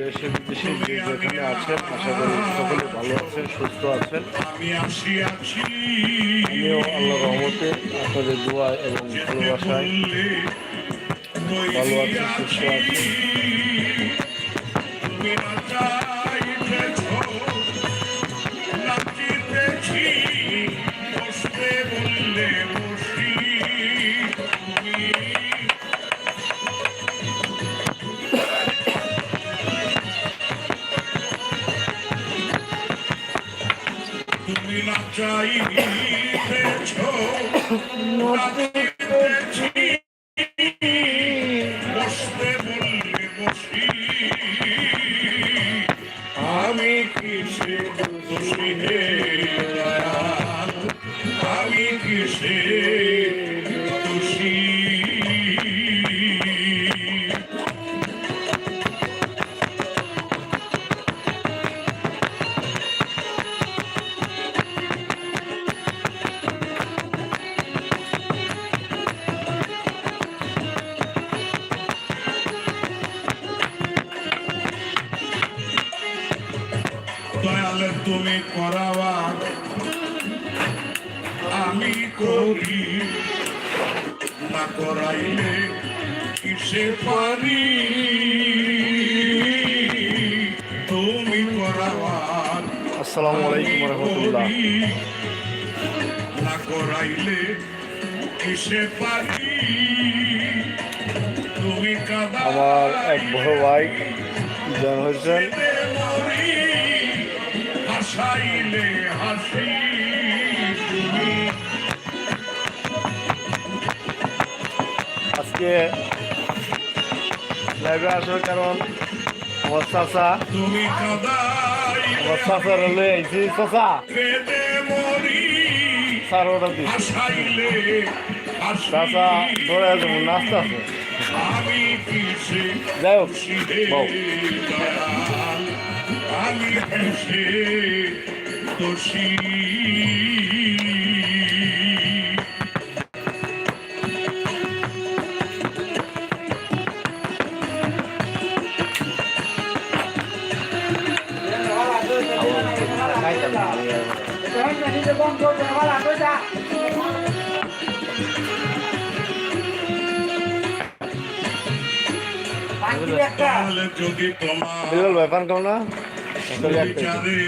দেশে বিদেশে আছেন, আশা করি সকলে সুস্থ আছেন। আল্লাহ রহমতে আপনাদের দোয়া এবং ভালোবাসায় ভালো আছি, সুস্থ আছি। কিসে তুমি করাবা আমি করি। না করাইলে কিসে পারি? তুমি করাবা আসসালামু আলাইকুম রহমতুল্লাহ। না করাইলে কিসে পারি? তুমি আমার এক বড় ভাই জন হয়েছেন হাসাইলে হাসি। তুমি আজকে লাইভে আসার কারণ আমার চাচা। তুমি আমার চাচার হলে আইসি মরি। স্যার ওটা দিস হাসাইলে ধরে আছে নাস্তা আছে যাই হোক আমি কিসে দোষী তাহলে যদি তোমার বিরল ব্যাপার কেমন না আসলে একটাই। বিচারে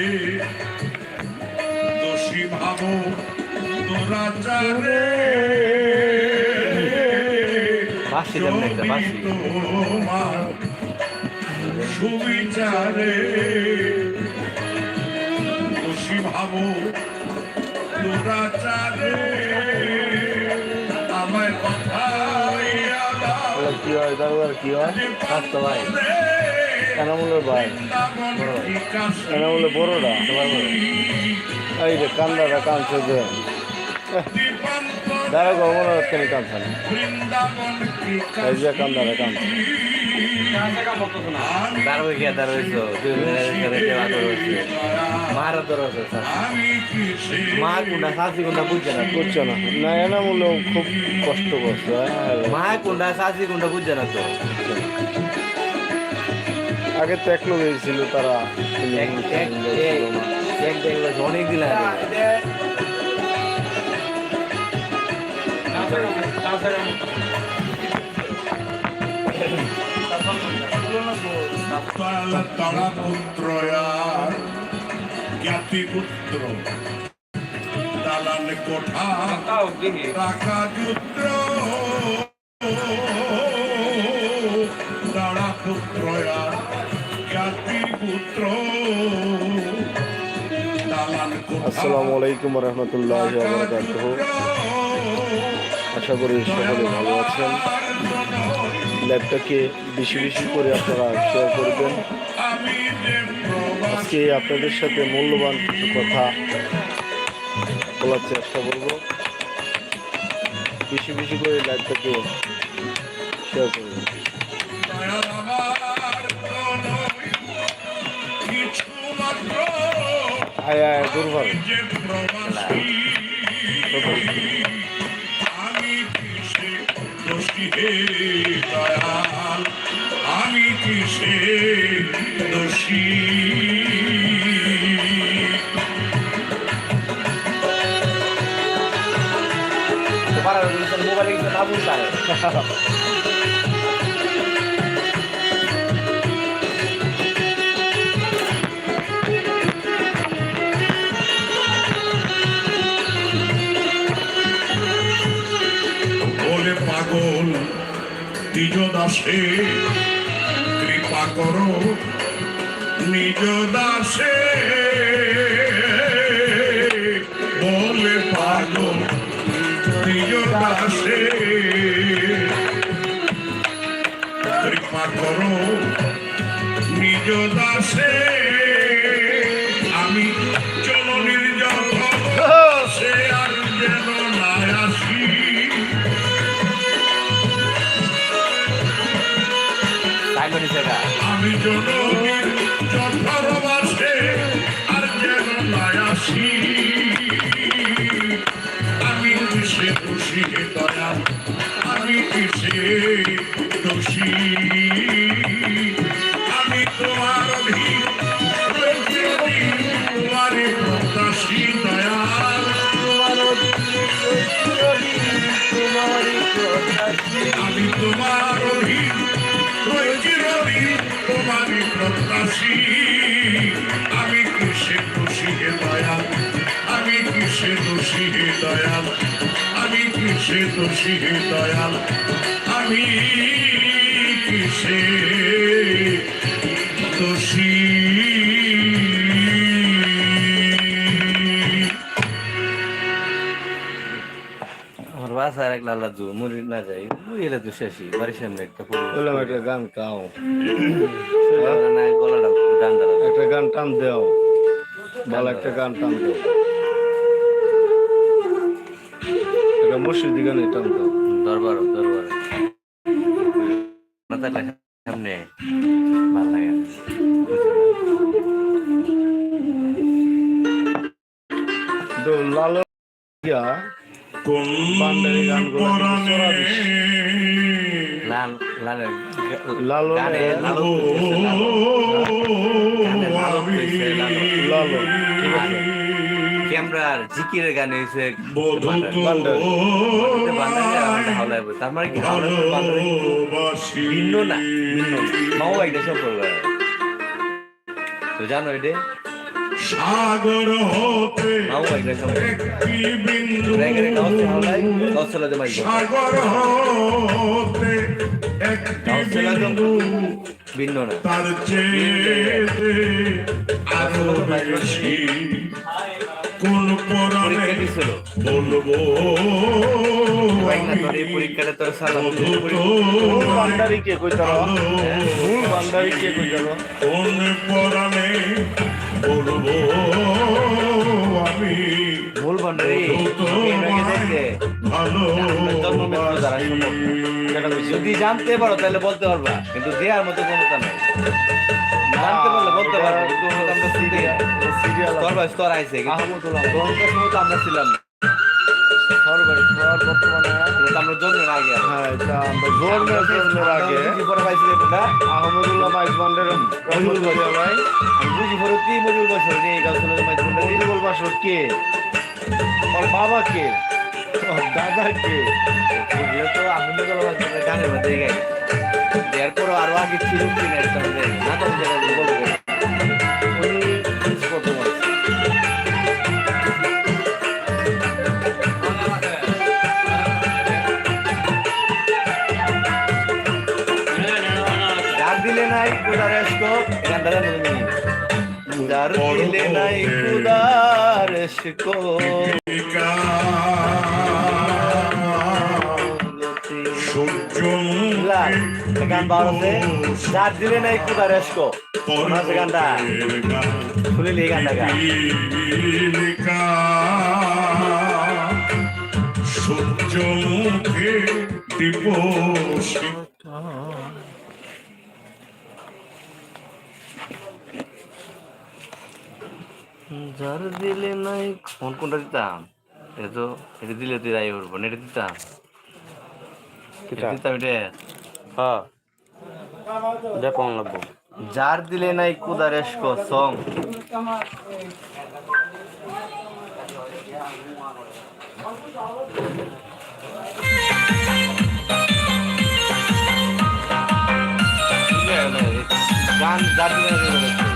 দোষী ভাবো জানে বাঁশি দেন একটা। তোমার সুবিচারে দোষী ভাবো জানে আমার বলে কি হয়? দারুদার কি হয়? স্বাস্থ্য ভাই। এনামুলের ভাই। এনামুলের বড়রা তোমার বড়। এই যে কান্দাটা কাঁদছে যে। দাঁড়া গো মনে হচ্ছে না কাঁদছে না। এই যে কান্দাটা কাঁদছে। মা কোনটা শাসি কোনটা বুঝছে না? বুঝছ না। না এনামুলেও খুব কষ্ট করছে। মা কোনটা শাসি কোনটা বুঝছে না তো? আগে তো এক লোক ছিল তারা এক এক এক এক দেখল অনেক দিন তারা পুত্র জ্ঞাতি পুত্র দালান কোঠা টাকা যুদ্র আসসালামু আলাইকুম রহমতুল্লাহ আশা করি সকলে ভালো আছেন। ল্যাবটাকে বেশি বেশি করে আপনারা শেয়ার করবেন। আজকে আপনাদের সাথে মূল্যবান কিছু কথা বলার চেষ্টা করব। বেশি বেশি করে লাইভটাকে শেয়ার করবেন আয় আয় দুর্বল আমি কিসে দোষী মোবাইলে কিছু না বলতে দাসে কৃপা করো নিজ দাসে বলে পাগল নিজ দাসে কৃপা করো নিজ দাসে আমি কিসে দোষী আমি তোমার তোমারই প্রত্যাশী দয়াল আমি তোমার অধীন প্রত্যাশী আমি কিসে খুশি হে দয়াল? আমি কিসে দোষী হে দয়াল? আমি কিসে দোষী হে দয়াল? আমি কিসে বাসার এক লালা জু মুড়ি না যাই মুড়ি এলে তো শেষই বাড়ির সামনে একটা বললাম একটা গান গাও। গলাটা গান দাঁড়া একটা গান টান দেও। ভালো একটা গান টান দেও। একটা মসজিদি গানে টান দাও। দরবার দরবার সামনে ভালো লাগে লাল ক্যামেরার জিকিরের গান হয়েছে। তার মানে কি ভিন্ন না ভিন্ন। মাও একটা সম্পর্ক তো জানো এটা? সাগর হতে একটা বিন্দু সাগর হতে একটি বিন্দু ভিন্ন না। তার চেয়ে আরও বেশি। কোন পরাণে বলব পরীক্ষাটা তোর সালাম বান্দারি কে কইতার কোন পরাণে বলব আমি। সম্পর্ক সেটা বুঝি। যদি জানতে পারো তাহলে বলতে পারবা। কিন্তু দেওয়ার মতো ক্ষমতা নাই। জানতে পারলে বলতে পারব কিন্তু আমরা সিরিয়াল সিরিয়াল তোর বয়স আইছে আহমদুল্লাহ। তখনকার সময় তো আমরা ছিলাম না। বর্তমানে। আমরা জন্মের আগে। হ্যাঁ এটা আমরা জন্মের জন্মের আগে। পরে পাইছি এটা আহমদুল্লাহ মাইজ বান্ডের ভাই আমি বুঝি পরে তুই মজুর বছর? নিয়ে গাছ চলে মাইছ মজিবুল বাসর কে? ওর বাবা কে? ওর কে? আরও আগে ছিল কিনা মধ্যে যেটা বলব। নাই কুদার এসকো এখান দ্বারা যার দিলে নাই। কুদার এসকো সূর্য গান বাড়ছে যার দিলে নাই কুদার এসকো মনে আছে গানটা। শুনিলি এই গানটা গা। সূর্য যার দিলে নাই ফোন কোনটা দিতাম? এটা তো এটা দিলে তুই রায় করব এটা দিতাম। দিতাম। এটা। হ্যাঁ। দেখুন লাগবো? যার দিলে নাই কুদারেশ সং। গান যার দিলে